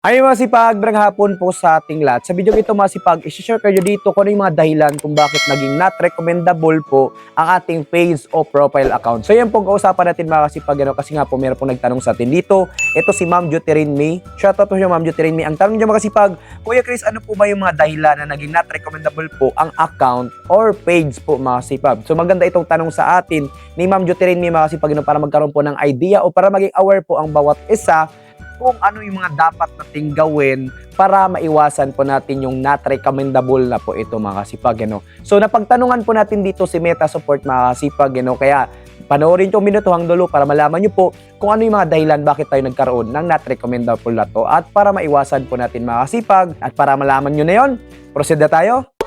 Ay mga sipag, brang hapon po sa ating lahat. Sa video ito mga sipag, isi-share kayo dito kung ano yung mga dahilan kung bakit naging not recommendable po ang ating page o profile account. So yan po kausapan natin mga kasipag, ano, kasi nga po meron pong nagtanong sa atin dito. Ito si Ma'am Juterin May. Shoutout po siya Ma'am Juterin May. Ang tanong niya mga kasipag, Kuya Chris, ano po ba yung mga dahilan na naging not recommendable po ang account or page po mga kasipag? So maganda itong tanong sa atin ni Ma'am Juterin May mga kasipag, ano, para magkaroon po ng idea o para maging aware po ang bawat isa kung ano yung mga dapat nating gawin para maiwasan po natin yung not recommendable na po ito mga kasipag. Ano? So napagtanungan po natin dito si Meta Support mga kasipag. Ano? Kaya panoorin yung minutuhang dulo para malaman nyo po kung ano yung mga dahilan bakit tayo nagkaroon ng not recommendable na to at para maiwasan po natin mga kasipag at para malaman nyo na yon, proceed tayo.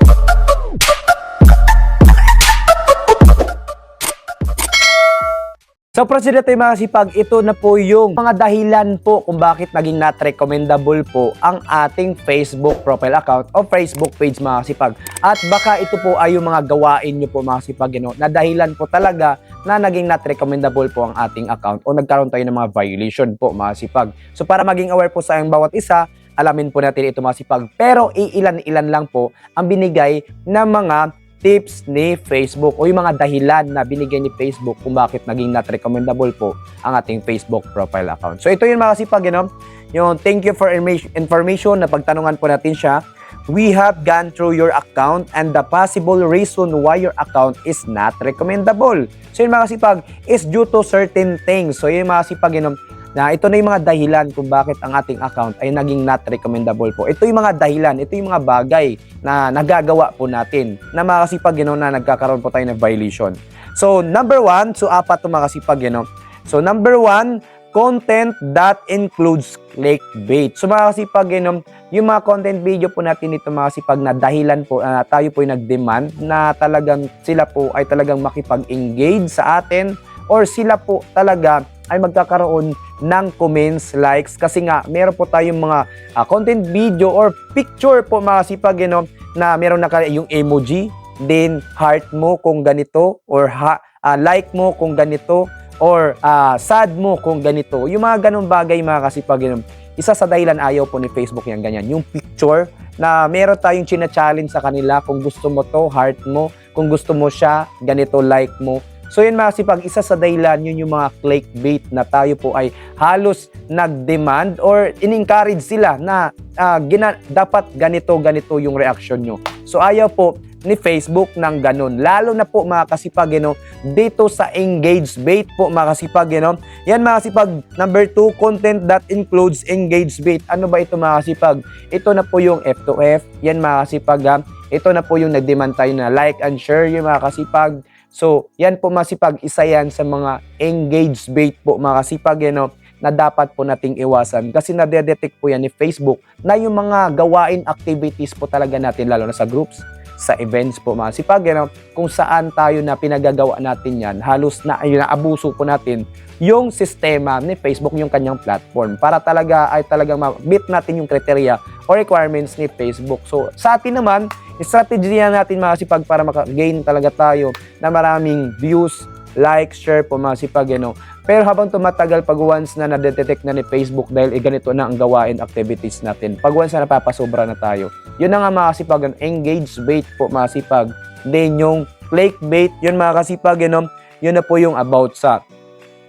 So tayo mga ito na po yung mga dahilan po kung bakit naging not recommendable po ang ating Facebook profile account o Facebook page mga. At baka ito po ay yung mga gawain nyo po mga kasipag, you know, na dahilan po talaga na naging not recommendable po ang ating account o nagkaroon tayo ng mga violation po mga. So para maging aware po sa ang bawat isa, alamin po natin ito mga. Pero iilan-ilan lang po ang binigay ng mga tips ni Facebook o yung mga dahilan na binigay ni Facebook kung bakit naging not recommendable po ang ating Facebook profile account. So ito yung mga kasipag, you know, yung thank you for informa- information na pagtanungan po natin siya. We have gone through your account and the possible reason why your account is not recommendable. So yung mga kasipag is due to certain things. So yung mga kasipag, you know, na ito na yung mga dahilan kung bakit ang ating account ay naging not recommendable po. Ito yung mga dahilan, ito yung mga bagay na nagagawa po natin na mga kasipag, know, na nagkakaroon po tayo ng violation. So, number one, so apat to mga kasipag, know. So, number one, content that includes clickbait. So, mga kasipag, you know, yung mga content video po natin dito mga kasipag na dahilan po na tayo po ay nag-demand na talagang sila po ay talagang makipag-engage sa atin or sila po talaga ay magkakaroon ng comments, likes kasi nga meron po tayong mga ah, content video or picture po mga sipag you know, na meron na yung emoji, then heart mo kung ganito or ha, ah, like mo kung ganito or ah, sad mo kung ganito. Yung mga ganung bagay mga kasipag you know, isa sa dahilan ayaw po ni Facebook yan ganyan. Yung picture na meron tayong china-challenge sa kanila kung gusto mo to, heart mo. Kung gusto mo siya, ganito, like mo. So yun mga sipag, isa sa dahilan yun yung mga clickbait na tayo po ay halos nag-demand or in-encourage sila na ah, gina- dapat ganito, ganito yung reaction nyo. So ayaw po ni Facebook ng ganun. Lalo na po mga kasipag, you know, dito sa engage bait po mga kasipag, you know. Yan mga kasipag, number two, content that includes engage bait. Ano ba ito mga kasipag? Ito na po yung F2F. Yan mga kasipag, ha? Ito na po yung nag-demand tayo na like and share yung mga kasipag. So, yan po masipag, isa yan sa mga engage bait po mga kasipag, you know, na dapat po nating iwasan kasi nadedetect po yan ni Facebook na yung mga gawain activities po talaga natin lalo na sa groups, sa events po mga sipag, you know, kung saan tayo na pinagagawa natin yan, halos na ayun na abuso po natin yung sistema ni Facebook, yung kanyang platform para talaga ay talagang ma-meet natin yung criteria or requirements ni Facebook. So, sa atin naman, strategy natin mga sipag para maka-gain talaga tayo na maraming views, like, share po mga sipag, you know. Pero habang tumatagal, pag once na nadetect na ni Facebook dahil eh, ganito na ang gawain activities natin, pag once na napapasobra na tayo, yun na nga mga kasipag, ang engage bait po mga kasipag. Then yung clickbait, yun mga kasipag, you know, yun na po yung about sa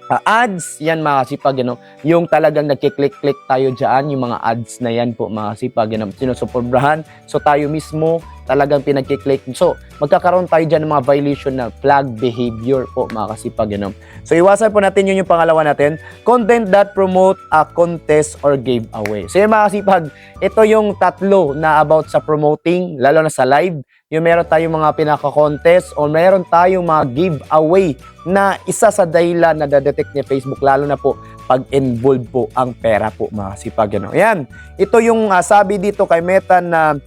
Ah, ads, yan mga kasipag, you know, yung talagang nagkiklik-click tayo dyan, yung mga ads na yan po mga kasipag, you know, sinusuporbrahan. So tayo mismo talagang pinagkiklik. So magkakaroon tayo dyan ng mga violation na flag behavior po mga kasipag, you know. So iwasan po natin yun yung pangalawa natin, content that promote a contest or giveaway. So yung mga kasipag, ito yung tatlo na about sa promoting, lalo na sa live, yung meron tayong mga pinaka-contest o meron tayong mga giveaway na isa sa dahilan na detect ni Facebook lalo na po pag involve po ang pera po mga sipag ano. Yan. Ito yung ah, sabi dito kay Meta na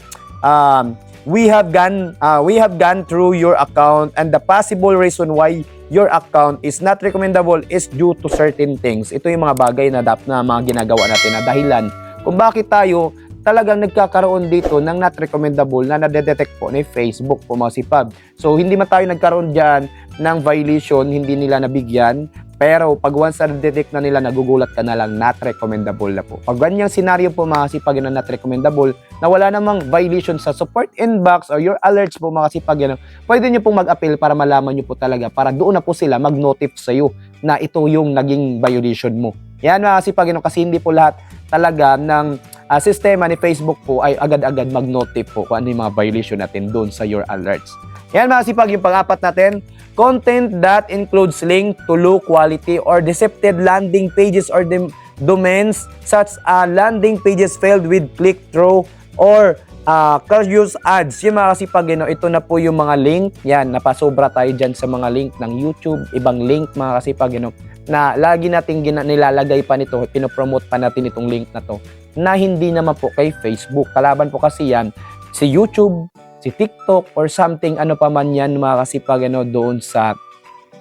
um, we have gone ah, we have gone through your account and the possible reason why your account is not recommendable is due to certain things. Ito yung mga bagay na dapat na mga ginagawa natin na dahilan kung bakit tayo talagang nagkakaroon dito ng not recommendable na nadedetect po ni Facebook po mga sipag. So, hindi man tayo nagkaroon dyan ng violation, hindi nila nabigyan, Pero pag once na detect na nila, nagugulat ka na lang, not recommendable na po. Pag ganyang scenario po mga kasipag na not recommendable, na wala namang violation sa support inbox or your alerts po mga kasipag yun, pwede nyo pong mag-appeal para malaman nyo po talaga, para doon na po sila mag-notify sa'yo na ito yung naging violation mo. Yan mga kasipag yun, kasi hindi po lahat talaga ng ah, sistema ni Facebook po ay agad-agad mag-notify po kung ano yung mga violation natin doon sa your alerts. Yan mga kasipag, yung pang-apat natin, content that includes link to low quality or deceptive landing pages or domains such as landing pages filled with click-through or uh, curious ads. Yung mga kasipag, you know, ito na po yung mga link. Yan, napasobra tayo dyan sa mga link ng YouTube, ibang link mga kasipag, you know, na lagi natin gina- nilalagay pa nito, pinopromote pa natin itong link na to, na hindi naman po kay Facebook. Kalaban po kasi yan si YouTube, si TikTok, or something ano pa man yan mga kasipag ano, doon sa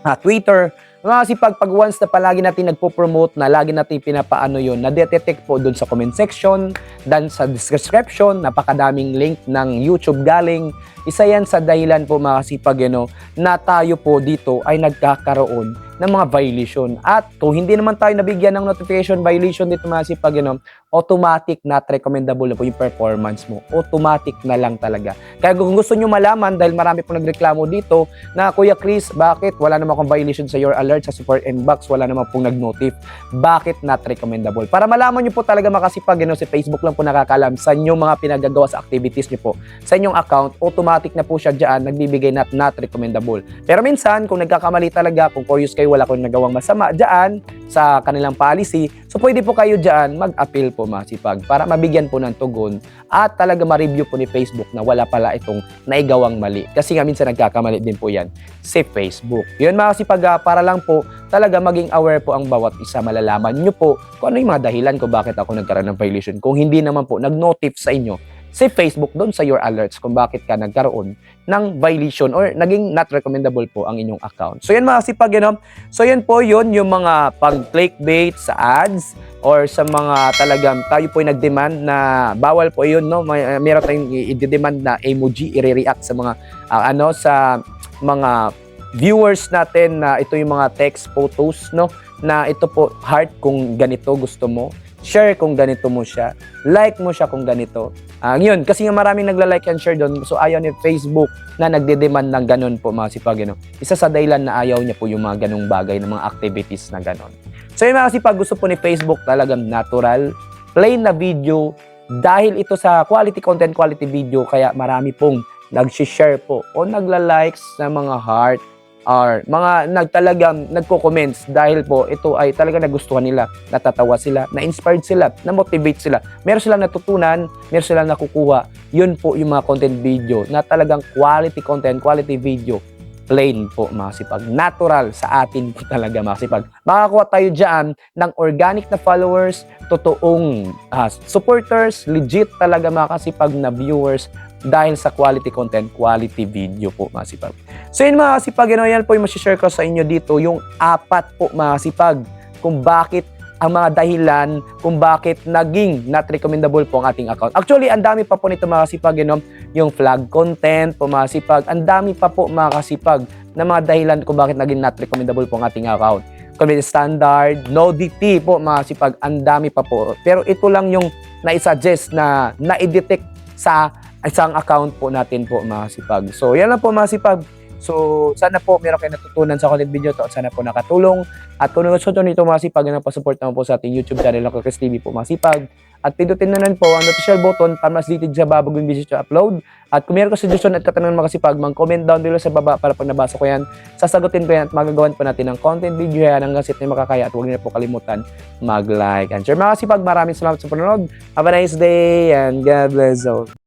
ah, Twitter. Mga kasipag, pag once na palagi natin nagpo-promote na lagi natin pinapaano yun, na-detect po doon sa comment section, dan sa description, napakadaming link ng YouTube galing. Isa yan sa dahilan po mga kasipag ano, na tayo po dito ay nagkakaroon ng mga violation. At kung hindi naman tayo nabigyan ng notification violation dito mga kasipag ano, automatic not recommendable na po yung performance mo. Automatic na lang talaga. Kaya kung gusto nyo malaman, dahil marami po nagreklamo dito, na Kuya Chris, bakit wala naman akong violation sa your alert sa support inbox, wala naman pong nag-notif, bakit not recommendable? Para malaman nyo po talaga makasipag, you know, si Facebook lang po nakakalam sa inyong mga pinagagawa sa activities nyo po. Sa inyong account, automatic na po siya dyan, nagbibigay not, not recommendable. Pero minsan, kung nagkakamali talaga, kung curious kayo, wala kong nagawang masama dyan sa kanilang policy, so pwede po kayo dyan mag-appeal po masipag para mabigyan po ng tugon at talaga ma-review po ni Facebook na wala pala itong naigawang mali. Kasi nga minsan nagkakamali din po yan si Facebook. Yun mga kasipag, ah, para lang po talaga maging aware po ang bawat isa. Malalaman nyo po kung ano yung mga dahilan ko bakit ako nagkaroon ng violation. Kung hindi naman po nag-notif sa inyo si Facebook doon sa your alerts kung bakit ka nagkaroon ng violation or naging not recommendable po ang inyong account. So yan mga kasipag, you know? So yan po yun yung mga pag-clickbait sa ads or sa mga talagang tayo po nag-demand na bawal po yun, no? May, uh, meron tayong i-demand na emoji, i-react sa mga ah, ano sa mga viewers natin na ito yung mga text photos, no? Na ito po heart kung ganito gusto mo, share kung ganito mo siya, like mo siya kung ganito. Ang yun, kasi nga maraming nagla-like and share doon. So ayaw ni Facebook na nagde-demand ng ganun po mga sipag. You know. Isa sa dahilan na ayaw niya po yung mga ganung bagay, ng mga activities na ganun. So yung mga sipag, gusto po ni Facebook talagang natural, plain na video, dahil ito sa quality content, quality video, kaya marami pong nag-share po o nagla-likes sa mga heart or mga nagtalagang nagko-comments dahil po ito ay talaga nagustuhan nila, natatawa sila, na-inspired sila, na-motivate sila. Meron silang natutunan, meron silang nakukuha. Yun po yung mga content video na talagang quality content, quality video plain po mga. Natural sa atin po talaga mga sipag. Makakuha tayo dyan ng organic na followers, totoong ah, supporters, legit talaga mga kasipag na viewers dahil sa quality content, quality video po mga sipag. So yun mga kasipag, yun, yan po yung masishare ko sa inyo dito, yung apat po mga kasipag, kung bakit ang mga dahilan kung bakit naging not recommendable po ang ating account. Actually, ang dami pa po nito mga kasipag, no? yung flag content po mga kasipag, ang dami pa po mga kasipag na mga dahilan kung bakit naging not recommendable po ang ating account. Community standard, no DT po mga kasipag, ang dami pa po. Pero ito lang yung naisuggest na na-detect sa isang account po natin po mga kasipag. So, yan lang po mga kasipag. So, sana po meron kayo natutunan sa content video to at sana po nakatulong. At kung nyo nito mga sipag, na pa-support naman po sa ating YouTube channel ng Kakris TV po mga sipag. At pindutin na nan po ang notification button para mas litid sa babagong video to upload. At kung meron ka suggestion at katanungan mga sipag, mag-comment down below sa baba para pag nabasa ko yan, sasagutin ko yan at magagawan po natin ng content video yan hanggang sit na makakaya at huwag niyo po kalimutan mag-like and share. Mga sipag, maraming salamat sa panonood. Have a nice day and God bless all.